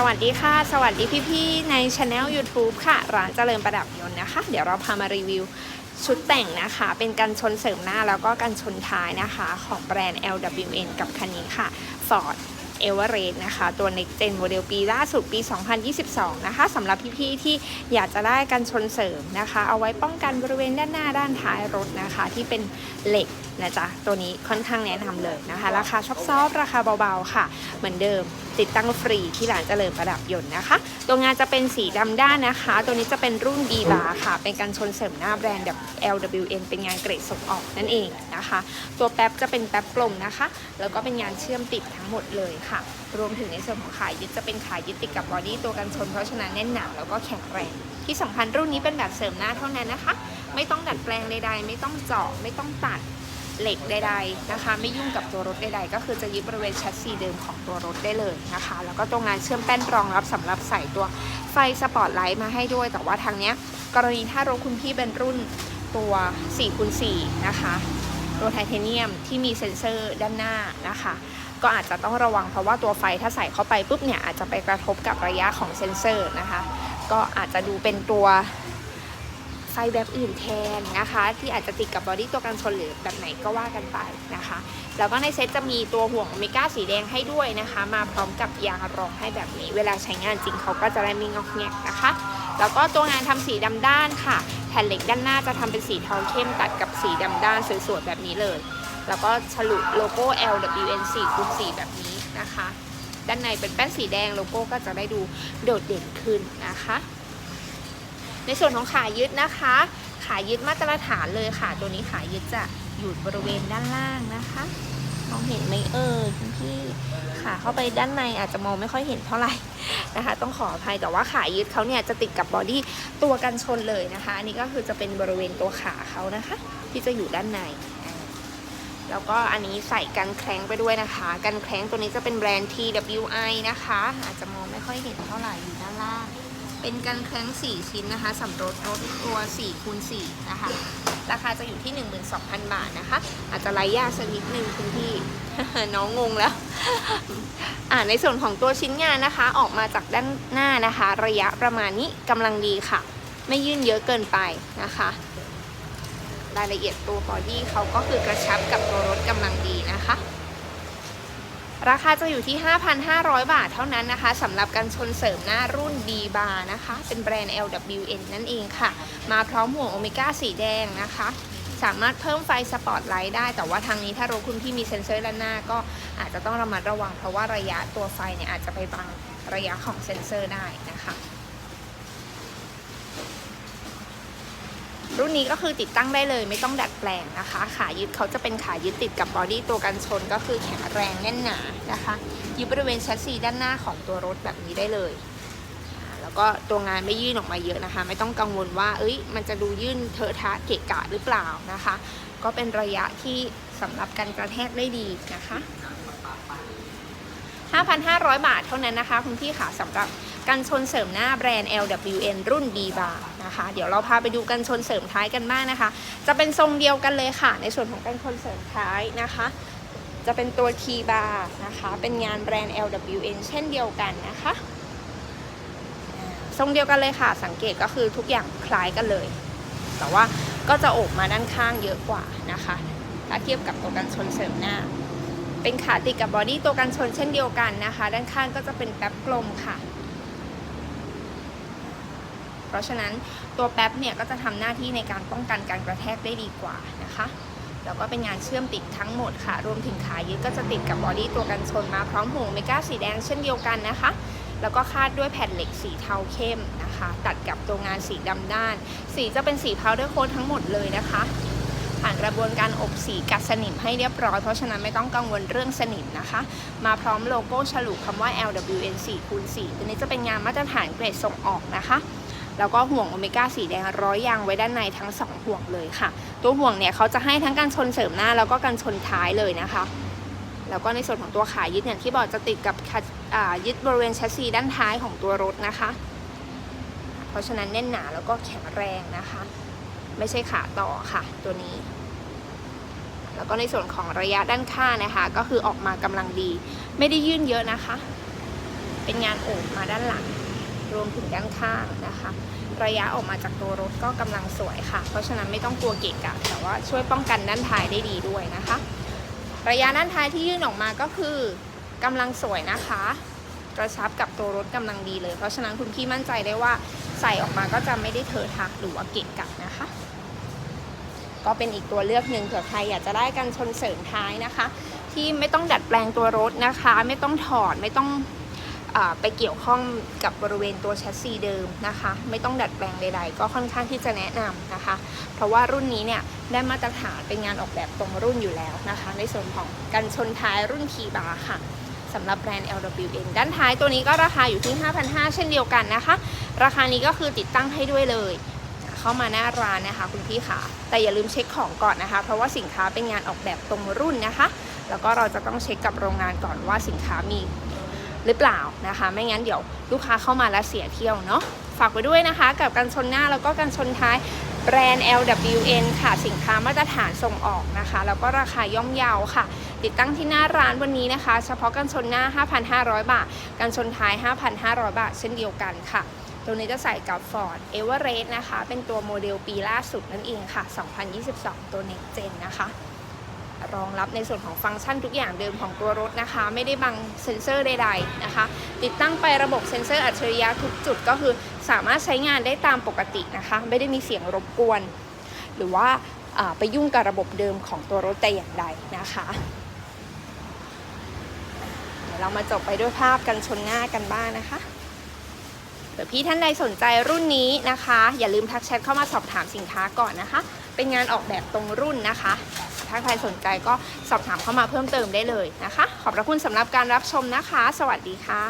สวัสดีค่ะ สวัสดีพี่ๆในช anel YouTube ค่ะ ร้านเจริญประดับยนต์นะคะ เดี๋ยวเราพามารีวิวชุดแต่งนะคะ เป็นกันชนเสริมหน้าแล้วก็กันชนท้ายนะคะ ของแบรนด์ LWN กับคันนี้ค่ะ Ford e v e r e s t นะคะ ตัว Next Gen โมเดลปีล่าสุดปี 2022 นะคะสำหรับพี่ๆที่อยากจะได้กันชนเสริมนะคะ เอาไว้ป้องกันบริเวณด้านหน้าด้านท้ายรถนะคะ ที่เป็นเหล็กนะจ๊ะ ตัวนี้ค่อนข้างแนะนำเลยนะคะ ราคาชอบซอฟราคาเบาๆค่ะ เหมือนเดิมติดตั้งฟรีที่ร้านเจริญประดับยนต์นะคะ ตัวงานจะเป็นสีดำด้านนะคะ ตัวนี้จะเป็นรุ่น B bar ค่ะ เป็นการชนเสริมหน้าแบรนด์แบบ LWN เป็นงานเกรดส่งออกนั่นเองนะคะ ตัวแป๊บจะเป็นแป๊บกลมนะคะ แล้วก็เป็นงานเชื่อมติดทั้งหมดเลยค่ะรวมถึงในส่วนของขายึดจะเป็นขายึดติดกับบอดี้ตัวกันชน เพราะฉะนั้นแน่นหนาแล้วก็แข็งแรง ที่สำคัญรุ่นนี้เป็นแบบเสริมหน้าเท่านั้นนะคะ ไม่ต้องดัดแปลงใดๆ ไม่ต้องเจาะ ไม่ต้องตัดเหล็กใดๆนะคะ ไม่ยุ่งกับตัวรถใดๆ ก็คือจะยึดบริเวณแชสซีเดิมของตัวรถได้เลยนะคะ แล้วก็ตัวงานเชื่อมแป้นรองรับสำหรับใส่ตัวไฟสปอตไลท์มาให้ด้วย แต่ว่าทางเนี้ยกรณีถ้ารถคุณพี่เป็นรุ่นตัว4คูณ4นะคะตัวไทเทเนียมที่มีเซ็นเซอร์ด้านหน้านะคะ ก็อาจจะต้องระวังเพราะว่าตัวไฟถ้าใส่เข้าไปปุ๊บเนี่ยอาจจะไปกระทบกับระยะของเซ็นเซอร์นะคะ ก็อาจจะดูเป็นตัวไฟแบบอื่นแทนนะคะ ที่อาจจะติดกับบอดี้ตัวกันชนหรือแบบไหนก็ว่ากันไปนะคะ แล้วก็ในเซ็ตจะมีตัวห่วงโอเมก้าสีแดงให้ด้วยนะคะ มาพร้อมกับยางรองให้แบบนี้ เวลาใช้งานจริงเขาก็จะได้ไม่งอกแงกนะคะ แล้วก็ตัวงานทำสีดำด้านค่ะ แผ่นเหล็กด้านหน้าจะทำเป็นสีเทาเข้มตัดกับสีดำด้านสวยๆแบบนี้เลย แล้วก็ฉลุโลโก้ LWN 4 คูณ4แบบนี้นะคะ ด้านในเป็นแป้นสีแดงโลโก้ก็จะได้ดูโดดเด่นขึ้นนะคะ ในส่วนของขายึดนะคะ ขายึดมาตรฐานเลยค่ะ ตัวนี้ขายึดจะอยู่บริเวณด้านล่างนะคะมองเห็นไหมเอ่ยคุณพี่ขาเข้าไปด้านในอาจจะมองไม่ค่อยเห็นเท่าไหร่นะคะ ต้องขออภัยแต่ว่าขายึดเขาเนี่ยจะติดกับบอดี้ตัวกันชนเลยนะคะ อันนี้ก็คือจะเป็นบริเวณตัวขาเขานะคะ ที่จะอยู่ด้านใน แล้วก็อันนี้ใส่กันแครงไปด้วยนะคะ กันแครงตัวนี้จะเป็นแบรนด์ TWI นะคะ อาจจะมองไม่ค่อยเห็นเท่าไหร่อยู่ด้านล่าง เป็นกันแคร้ง4 ชิ้นนะคะสำหรับรถตัว4คูณ4นะคะ ราคาจะอยู่ที่ 12,000 บาทนะคะ อาจจะไล่ยากสักนิดนึงคุณพี่ น้องงงแล้ว อ่าในส่วนของตัวชิ้นงานนะคะ ออกมาจากด้านหน้านะคะ ระยะประมาณนี้กำลังดีค่ะ ไม่ยื่นเยอะเกินไปนะคะ รายละเอียดตัวบอดี้เขาก็คือกระชับกับตัวรถกำลังดีนะคะ ราคาจะอยู่ที่ 5,500 บาทเท่านั้นนะคะสำหรับการชนเสริมหน้ารุ่น B bar นะคะ เป็นแบรนด์ LWN นั่นเองค่ะ มาพร้อมห่วงโอเมก้าสีแดงนะคะสามารถเพิ่มไฟสปอตไลท์ได้ แต่ว่าทางนี้ถ้ารถคุณพี่มีเซ็นเซอร์ด้านหน้าก็อาจจะต้องระมัดระวัง เพราะว่าระยะตัวไฟเนี่ยอาจจะไปบังระยะของเซ็นเซอร์ได้นะคะ รุ่นนี้ก็คือติดตั้งได้เลยไม่ต้องดัดแปลงนะคะ ขายึดเขาจะเป็นขายึดติดกับบอดี้ตัวกันชนก็คือแข็งแรงแน่นหนานะคะยึดบริเวณแชสซีด้านหน้าของตัวรถแบบนี้ได้เลย แล้วก็ตัวงานไม่ยื่นออกมาเยอะนะคะ ไม่ต้องกังวลว่า เอ้ย มันจะดูยื่นเทอะทะเกะกะหรือเปล่านะคะ ก็เป็นระยะที่สำหรับการกระแทกได้ดีนะคะ 5,500 บาทเท่านั้นนะคะ คุณพี่ค่ะสำหรับกันชนเสริมหน้าแบรนด์ LWN รุ่น B bar นะคะ เดี๋ยวเราพาไปดูกันชนเสริมท้ายกันบ้างนะคะ จะเป็นทรงเดียวกันเลยค่ะ ในส่วนของกันชนเสริมท้ายนะคะ จะเป็นตัว T bar นะคะ เป็นงานแบรนด์ LWN เช่นเดียวกันนะคะทรงเดียวกันเลยค่ะ สังเกตก็คือทุกอย่างคล้ายกันเลย แต่ว่าก็จะโอบมาด้านข้างเยอะกว่านะคะ ถ้าเทียบกับตัวกันชนเสริมหน้า เป็นขาติดกับบอดี้ตัวกันชนเช่นเดียวกันนะคะ ด้านข้างก็จะเป็นแป๊บกลมค่ะ เพราะฉะนั้นตัวแป๊บเนี่ยก็จะทำหน้าที่ในการป้องกันการกระแทกได้ดีกว่านะคะแล้วก็เป็นงานเชื่อมติดทั้งหมดค่ะ รวมถึงขายึดก็จะติดกับบอดี้ตัวกันชนมาพร้อมหูเมก้าสีแดงเช่นเดียวกันนะคะ แล้วก็คาดด้วยแผ่นเหล็กสีเทาเข้มนะคะ ตัดกับตัวงานสีดำด้าน สีจะเป็นสีพาวเดอร์โค้ดทั้งหมดเลยนะคะ ผ่านกระบวนการอบสีกัดสนิมให้เรียบร้อย เพราะฉะนั้นไม่ต้องกังวลเรื่องสนิมนะคะ มาพร้อมโลโก้ฉลุคำว่า LWN 4คูณ4ตัวนี้จะเป็นงานมาตรฐานเกรดส่งออกนะคะแล้วก็ห่วงโอเมก้าสีแดงร้อยยางไว้ด้านในทั้ง 2 ห่วงเลยค่ะ ตัวห่วงเนี่ยเขาจะให้ทั้งการชนเสริมหน้าแล้วก็การชนท้ายเลยนะคะ แล้วก็ในส่วนของตัวขายึดเนี่ยที่บอกจะติดกับยึดบริเวณแชสซีด้านท้ายของตัวรถนะคะ เพราะฉะนั้นแน่นหนาแล้วก็แข็งแรงนะคะ ไม่ใช่ขาต่อค่ะ ตัวนี้ แล้วก็ในส่วนของระยะด้านข้างนะคะ ก็คือออกมากำลังดี ไม่ได้ยื่นเยอะนะคะ เป็นงานโอบมาด้านหลัง รวมถึงด้านข้างนะคะ ระยะออกมาจากตัวรถก็กำลังสวยค่ะ เพราะฉะนั้นไม่ต้องกลัวเกะกะแต่ว่าช่วยป้องกันด้านท้ายได้ดีด้วยนะคะ ระยะด้านท้ายที่ยื่นออกมาก็คือกำลังสวยนะคะ กระชับกับตัวรถกำลังดีเลย เพราะฉะนั้นคุณพี่มั่นใจได้ว่าใส่ออกมาก็จะไม่ได้เทอะทะหรือว่าเกะกะนะคะ ก็เป็นอีกตัวเลือกหนึ่งเผื่อใครอยากจะได้กันชนเสริมท้ายนะคะ ที่ไม่ต้องดัดแปลงตัวรถนะคะ ไม่ต้องถอดไม่ต้องอไปเกี่ยวข้องกับบริเวณตัวแชสซีเดิมนะคะ ไม่ต้องดัดแปลงใด ๆ ก็ค่อนข้างที่จะแนะนำนะคะ เพราะว่ารุ่นนี้เนี่ยได้มาตรฐานเป็นงานออกแบบตรงรุ่นอยู่แล้วนะคะ ในส่วนของกันชนท้ายรุ่นทีบาร์ค่ะ สำหรับแบรนด์ LWN ด้านท้ายตัวนี้ก็ราคาอยู่ที่ 5,500 เช่นเดียวกันนะคะ ราคานี้ก็คือติดตั้งให้ด้วยเลยเข้ามาหน้าร้านนะคะคุณพี่ค่ะแต่อย่าลืมเช็คของก่อนนะคะ เพราะว่าสินค้าเป็นงานออกแบบตรงรุ่นนะคะ แล้วก็เราจะต้องเช็คกับโรงงานก่อนว่าสินค้ามีหรือเปล่านะคะ ไม่งั้นเดี๋ยวลูกค้าเข้ามาแล้วเสียเที่ยวเนาะฝากไว้ด้วยนะคะ กับการชนหน้าแล้วก็การชนท้าย แบรนด์ LWN ค่ะ สินค้ามาตรฐานส่งออกนะคะ แล้วก็ราคาย่อมเยาวค่ะ ติดตั้งที่หน้าร้านวันนี้นะคะ เฉพาะการชนหน้า 5,500 บาทการชนท้าย 5,500 บาท เช่นเดียวกันค่ะ ตัวนี้จะใส่กับ Ford Everest นะคะ เป็นตัวโมเดลปีล่าสุดนั่นเองค่ะ 2022 ตัว Next Gen นะคะรองรับในส่วนของฟังก์ชันทุกอย่างเดิมของตัวรถนะคะ ไม่ได้บังเซ็นเซอร์ใดๆนะคะ ติดตั้งไประบบเซ็นเซอร์อัจฉริยะทุกจุดก็คือ สามารถใช้งานได้ตามปกตินะคะ ไม่ได้มีเสียงรบกวน หรือว่าไปยุ่งกับระบบเดิมของตัวรถแต่อย่างใดนะคะ เดี๋ยวเรามาจบไปด้วยภาพกันชนหน้ากันบ้างนะคะเผื่อพี่ท่านใดสนใจรุ่นนี้นะคะ อย่าลืมทักแชทเข้ามาสอบถามสินค้าก่อนนะคะ เป็นงานออกแบบตรงรุ่นนะคะถ้าใครสนใจก็สอบถามเข้ามาเพิ่มเติมได้เลยนะคะ ขอบพระคุณสำหรับการรับชมนะคะ สวัสดีค่ะ